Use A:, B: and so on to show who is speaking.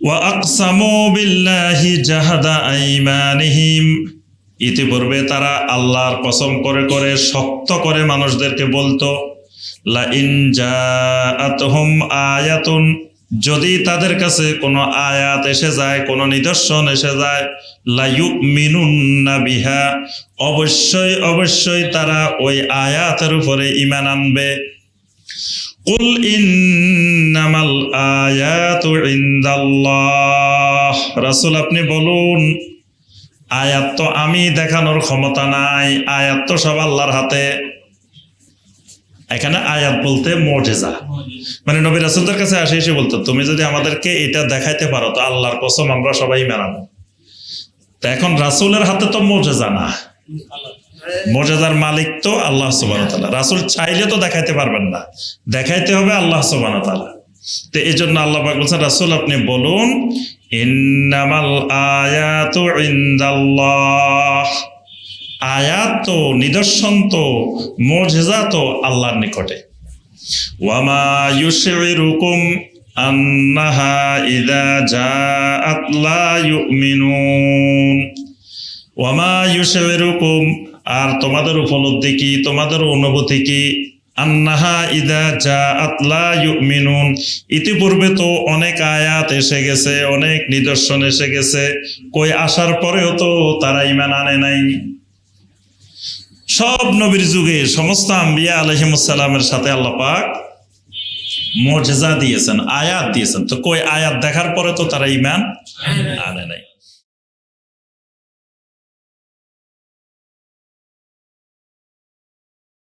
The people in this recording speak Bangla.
A: ওয়াকসামু বিল্লাহি জাহাদা আইমানিহিম ইতিপূর্বে তারা আল্লাহর কসম করে করে শক্ত করে মানুষদেরকে বলতো লা ইন জাআতহুম আয়াতুন। যদি তাদের কাছে কোনো আয়াত এসে যায়, কোনো নিদর্শন এসে যায়, লাইউমিনুন্না বিহা। অবশ্যই অবশ্যই তারা ওই আয়াতের উপরে ইমান আনবে। কুল ইন্নামাল আয়াতু ইনদাল্লাহ রাসূল আপনি বলুন, আয়াত তো আমি দেখানোর ক্ষমতা নাই, আয়াত তো সব আল্লাহর হাতে। এখানে আয়াত বলতে মজেজা। মানে নবী রাসুলদের কাছে আসে এসে বলতো, তুমি যদি আমাদেরকে এটা দেখাইতে পারো, তো আল্লাহর কসম আমরা সবাই তো এখন রাসুলের হাতে তো মজেজা না। মর্যাদার মালিক তো আল্লাহ সুবান রাসুল চাইলে তো দেখাইতে পারবেন না। দেখাইতে হবে আল্লাহ সুবান তো এই জন্য আল্লাহ পাক বলছেন, রাসুল, আপনি বলুন, ইন্নামাল আয়াতু ইনদাল্লাহ। আয়াত তো নিদর্শন তো, মর্যাদা তো আল্লাহর নিকটে। ওয়ামা ইউশিরুকুম আন্নাহা ইদা জাআত লা ইউমিনুন। ওয়ামা ইউশিরুকুম আর তোমাদের উপলব্ধি কি? তোমাদের অনুভূতি কি? আন্নাহা ইদা যা আতলা ইউমিনুন। ইতিপূর্বে তো অনেক আয়াত এসে গেছে অনেক নিদর্শন এসে গেছে। কই আসার পরেও তো তারা ইমান আনে নাই। সব নবীর যুগে সমস্ত আম্বিয়া আলহিমুসাল্লামের সাথে আল্লাহ পাক মর্যাদা দিয়েছেন আয়াত দিয়েছেন। তো কই আয়াত দেখার পরে তো তারা ইমান আনে নাই।